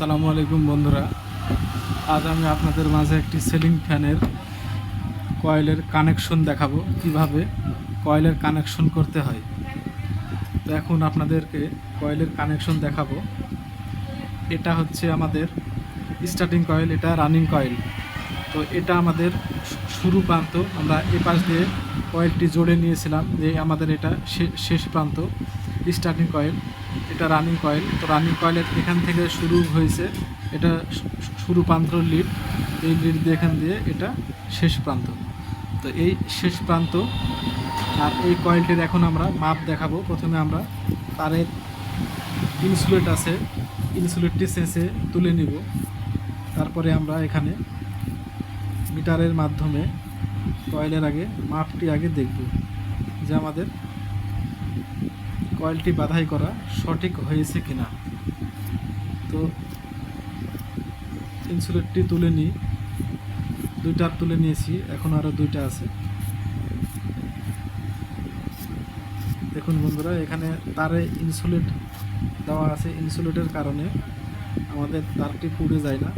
আসসালামু আলাইকুম বন্ধুরা। আজ আমি আপনাদের মাঝে একটি সিলিং ফ্যানের কয়েলের কানেকশন দেখাবো, কীভাবে কয়েলের কানেকশন করতে হয়। তো এখন আপনাদেরকে কয়েলের কানেকশন দেখাবো। এটা হচ্ছে আমাদের স্টার্টিং কয়েল এটা রানিং কয়েল তো এটা আমাদের শুরু প্রান্ত, আমরা এ পাশ দিয়ে কয়েলটি জোড়ে নিয়েছিলাম, যে আমাদের এটা শেষ প্রান্ত স্টার্টিং কয়েল এটা রানিং কয়েল তো রানিং কয়েলের এখান থেকে শুরু হয়েছে। এটা শুরু প্রান্ত লিড এই লিড দিয়ে এখান দিয়ে এটা শেষ প্রান্ত। তো এই শেষ প্রান্ত, আর এই কয়েলটির এখন আমরা মাপ দেখাবো। প্রথমে আমরা তারের ইনসুলেট আছে ইনসুলেটটি শেষে তুলে নিব। তারপরে আমরা এখানে মিটারের মাধ্যমে কয়েলের আগে, মাপটি আগে দেখব যে আমাদের কয়েলটি বাধাই করা সঠিক হয়েছে কিনা? তো, ইনসুলেটটি তুলে নিই দুইটা তুলে নিয়েছি, এখন আরও দুইটা আছে। দেখুন বন্ধুরা, এখানে তারে ইনসুলেট দেওয়া আছে। ইনসুলেটের কারণে আমাদের তারটি পুড়ে যায় না।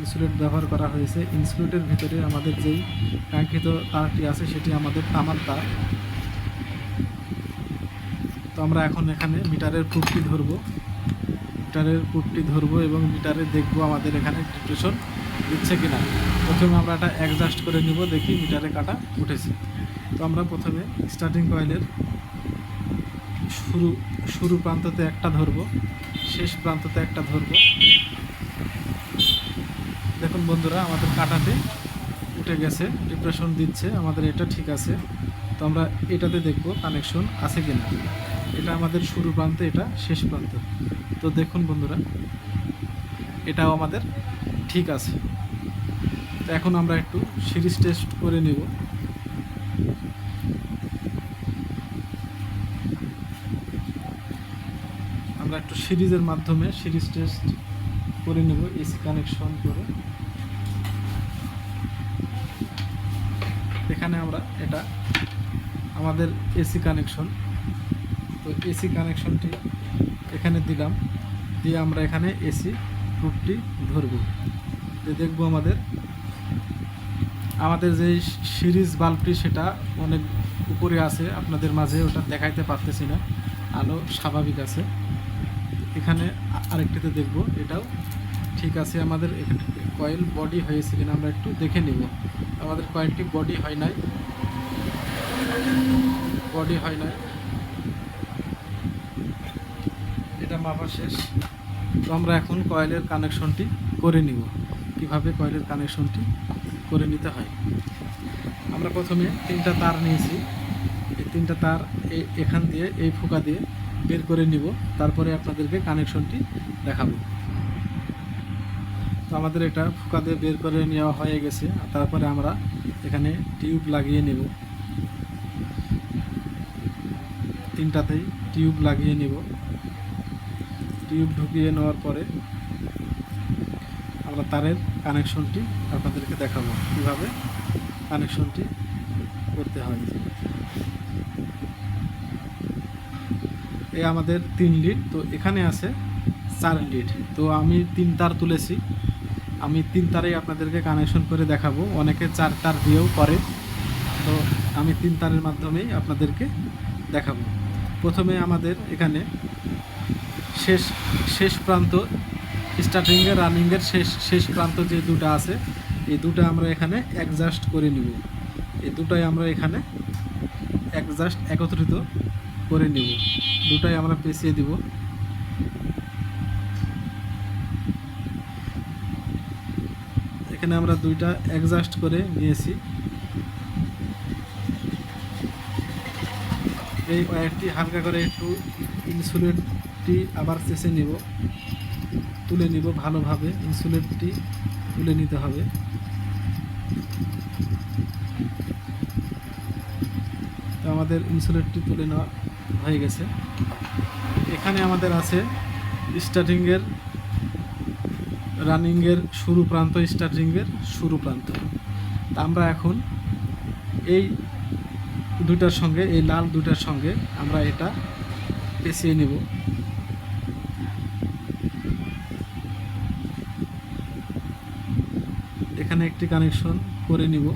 ইনসুলেট ব্যবহার করা হয়েছে। ইনসুলেটের ভিতরে আমাদের যেই কাঙ্ক্ষিত তারটি আছে, সেটি আমাদের তামার তার। তো আমরা এখন এখানে মিটারের প্রুফটি ধরবো। মিটারের প্রুফটি ধরবো এবং মিটারে দেখব আমাদের এখানে ডিপ্রেশন দিচ্ছে কিনা। প্রথমে আমরা এটা অ্যাডজাস্ট করে নিব, দেখি মিটারে কাটা উঠেছে। তো আমরা প্রথমে স্টার্টিং কয়েলের শুরু শুরু প্রান্ততে একটা ধরবো, শেষ প্রান্ততে একটা ধরবো। দেখুন বন্ধুরা, আমাদের কাটাতে উঠে গেছে ডিপ্রেশন দিচ্ছে, আমাদের এটা ঠিক আছে। তো আমরা এটাতে দেখব কানেকশন আছে কিনা। এটা আমাদের শুরু প্রান্ত, এটা শেষ প্রান্ত। তো দেখুন বন্ধুরা, এটাও আমাদের ঠিক আছে। তো এখন আমরা একটু সিরিজ টেস্ট করে নিব। আমরা একটু সিরিজের মাধ্যমে সিরিজ টেস্ট করে নেব, এসি কানেকশন করে। এখানে আমরা এটা, আমাদের এসি কানেকশন। তো এসি কানেকশনটি এখানে দিলাম। দিয়ে আমরা এখানে এসি প্রুফটি ধরব। দিয়ে দেখব আমাদের আমাদের যে সিরিজ বাল্বটি সেটা অনেক উপরে আছে, আপনাদের মাঝে ওটা দেখাইতে পারতেছি না। আলো স্বাভাবিক আছে। এখানে আরেকটিতে দেখব, এটাও ঠিক আছে আমাদের কয়েল বডি হয়েছে কিনা আমরা একটু দেখে নিব। আমাদের কয়েলটি বডি হয় নাই। বডি হয় নাই এটা মাপা শেষ। তো আমরা এখন কয়েলের কানেকশনটি করে নিব। কীভাবে কয়েলের কানেকশনটি করে নিতে হয়? আমরা প্রথমে তিনটা তার নিয়েছি। এই তিনটা তার এখান দিয়ে, এই ফুকা দিয়ে বের করে নিব। তারপরে আপনাদেরকে কানেকশনটি দেখাবো। তো আমাদের এটা ফুকা দিয়ে বের করে নেওয়া হয়ে গেছে। তারপরে আমরা এখানে টিউব লাগিয়ে নেব। তিনটাতেই টিউব লাগিয়ে নেব। টিউব ঢুকিয়ে নেওয়ার পরে আমরা তারের কানেকশনটি আপনাদেরকে দেখাবো কীভাবে কানেকশনটি করতে হয়। এই আমাদের তিন লিড, তো এখানে আছে চার লিড। তো আমি তিন তার তুলেছি। আমি তিন তারেই আপনাদেরকে কানেকশন করে দেখাবো। অনেকে চার তার দিয়েও করে। তো আমি তিন তারের মাধ্যমেই আপনাদেরকে দেখাবো। প্রথমে আমাদের এখানে শেষ শেষ প্রান্ত স্টার্টিংয়ের রানিংয়ের শেষ শেষ প্রান্ত যে দুটো আছে, এই দুটো আমরা এখানে অ্যাডজাস্ট করে নিব। এই দুটাই আমরা এখানে অ্যাডজাস্ট একত্রিত করে নিব। দুটাই আমরা পেঁচিয়ে দিব। এখানে আমরা দুইটা অ্যাডজাস্ট করে নিয়েছি। এই ওয়্যারটি হালকা করে একটু ইনসুলেটটি আবার চেষে নেব, তুলে নিব ভালোভাবে ইনসুলেটটি তুলে নিতে হবে। তো আমাদের ইনসুলেটটি তুলে নেওয়া হয়ে গেছে। এখানে আমাদের আছে স্টার্টিংয়ের, রানিংয়ের শুরু প্রান্ত, স্টার্টিংয়ের শুরু প্রান্ত। তা আমরা এখন এই দুটার সঙ্গে, এই লাল দুটার সঙ্গে আমরা এটা পেঁচিয়ে নেব। এখানে একটি কানেকশন করে নিব।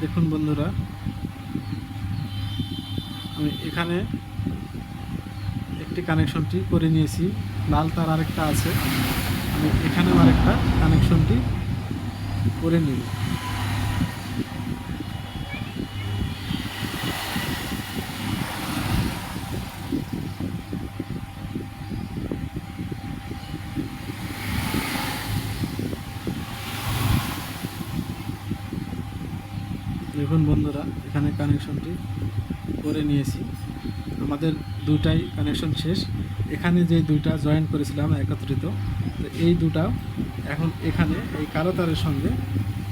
দেখুন বন্ধুরা, আমি এখানে একটি কানেকশনটি করে নিয়েছি। লাল তার আরেকটা আছে। আমি এখানেও আরেকটা কানেকশনটি করে নিব। দেখুন বন্ধুরা, এখানে কানেকশনটি করে নিয়েছি। আমাদের দুটাই কানেকশন শেষ। এখানে যে দুইটা জয়েন করেছিলাম একত্রিত, তো এই দুটা এখন এখানে এই কালো তারের সঙ্গে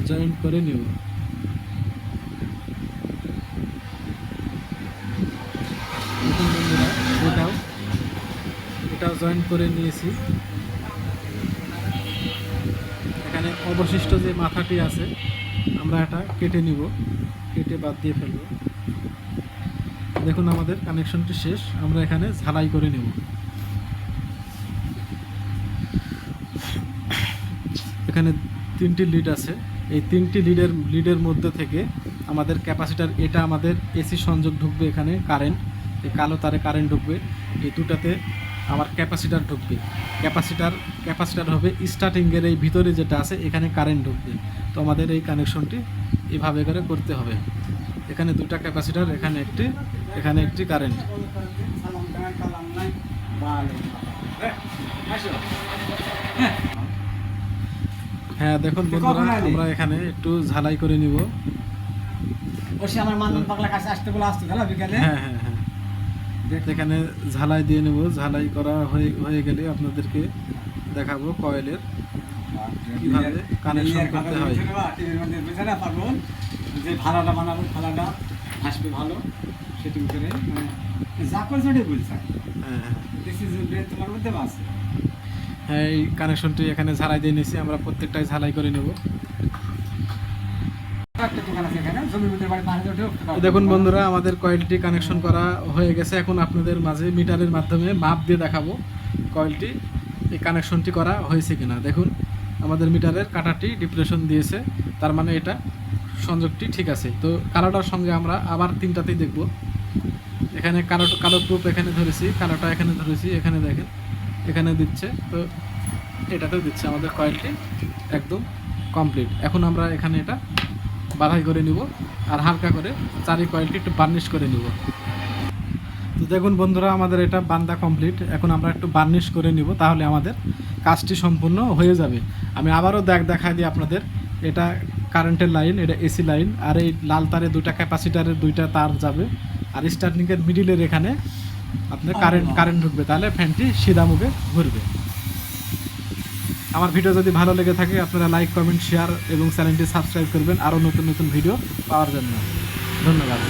জয়েন করে নিব। এটাও এটাও জয়েন করে নিয়েছি। এখানে অবশিষ্ট যে মাথাটি আছে, আমরা এটা কেটে নিব। কেটে বাদ দিয়ে ফেলব। দেখুন আমাদের কানেকশনটি শেষ, আমরা এখানে ঝালাই করে নেব। এখানে তিনটি লিড আছে। এই তিনটি লিডের লিডের মধ্যে থেকে আমাদের ক্যাপাসিটার এটা আমাদের এসি সংযোগ ঢুকবে এখানে কারেন্ট এই কালো তারে কারেন্ট ঢুকবে। এই দুটাতে আমার ক্যাপাসিটার ঢুকবে। ক্যাপাসিটার ক্যাপাসিটার হবে স্টার্টিংয়ের এই ভিতরে যেটা আছে এখানে কারেন্ট ঢুকবে। তো আমাদের এই কানেকশনটি এভাবে করে করতে হবে। এখানে দুটা ক্যাপাসিটার এখানে একটি এখানে একটি কারেন্ট। হ্যাঁ দেখুন বন্ধুরা আমরা এখানে একটু ঝালাই করে নিব। আমার পাগলা কাছে আসতে বলে আসতে হ্যাঁ হ্যাঁ হ্যাঁ। এখানে ঝালাই দিয়ে নেব। ঝালাই করা হয়ে হয়ে গেলে আপনাদেরকে দেখাবো কয়েলের কীভাবে কানেকশন করতে হয়। যে ভাড়াটা বানাবো ভাড়াটা আসবে ভালো। সেটি করে মানে যা করছে ওটাই বলছে। হ্যাঁ হ্যাঁ। তোমার মধ্যে আছে। হ্যাঁ এই কানেকশনটি এখানে ঝালাই দিয়ে নিয়েছি। আমরা প্রত্যেকটাই ঝালাই করে নেব একটা দোকান আছে এখানে জমির মধ্যে বাড়ি বাইরে উঠে তো দেখুন বন্ধুরা, আমাদের কয়েলটি কানেকশন করা হয়ে গেছে এখন আপনাদের মাঝে মিটারের মাধ্যমে মাপ দিয়ে দেখাবো কয়েলটি, এই কানেকশনটি করা হয়েছে কিনা। দেখুন, আমাদের মিটারের কাটাটি ডিপ্রেশন দিয়েছে, তার মানে এটা সংযোগটি ঠিক আছে। তো কালোটার সঙ্গে আমরা আবার তিনটাতেই দেখব। এখানে কালো কালো প্রুফ এখানে ধরেছি, কালোটা এখানে ধরেছি, এখানে দেখেন, এখানে দিচ্ছে, তো এটাতেও দিচ্ছে আমাদের কয়েলটি একদম কমপ্লিট এখন আমরা এখানে এটা বাধাই করে নিব আর হালকা করে চারি কয়েলটি একটু বার্নিশ করে নিব। তো দেখুন বন্ধুরা, আমাদের এটা বান্দা কমপ্লিট এখন আমরা একটু বার্নিশ করে নিব, তাহলে আমাদের কাজটি সম্পূর্ণ হয়ে যাবে। আমি আবারও দেখ দেখাই দিই আপনাদের, এটা কারেন্টের লাইন এটা এসি লাইন আর এই লাল তারে দুইটা ক্যাপাসিটারের দুইটা তার যাবে। আর স্টার্টিংয়ের মিডিলের এখানে আপনার কারেন্ট কারেন্ট ঢুকবে, তাহলে ফ্যানটি সিধা মুখে ঘুরবে। আমার ভিডিও যদি ভালো লেগে থাকে, আপনারা লাইক কমেন্ট শেয়ার এবং চ্যানেলটি সাবস্ক্রাইব করবেন। আরও নতুন নতুন ভিডিও পাওয়ার জন্য। ধন্যবাদ।